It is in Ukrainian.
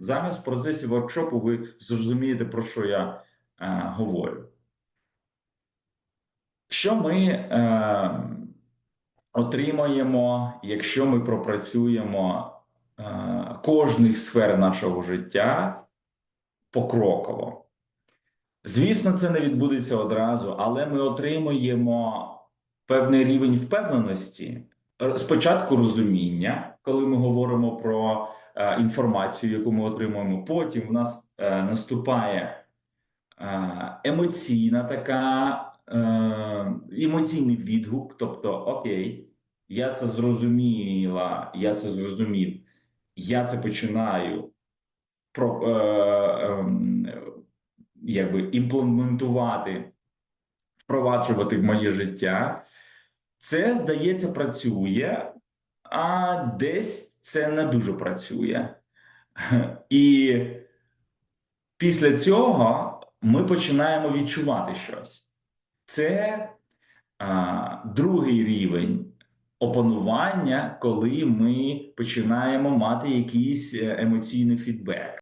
зараз в процесі воркшопу ви зрозумієте, про що я е, говорю. Що ми е, отримаємо, якщо ми пропрацюємо е, кожний сфер нашого життя покроково? Звісно, це не відбудеться одразу, але ми отримуємо певний рівень впевненості. Е, Спочатку розуміння, коли ми говоримо про е, інформацію, яку ми отримуємо. Потім в нас е, наступає е, емоційна така е, емоційний відгук. Тобто, окей, я це зрозуміла, я це зрозумів, я це починаю про, е, ем, якби імплементувати, впроваджувати в моє життя. Це, здається, працює, а десь це не дуже працює. І після цього ми починаємо відчувати щось. Це а, другий рівень опанування, коли ми починаємо мати якийсь е, емоційний фідбек.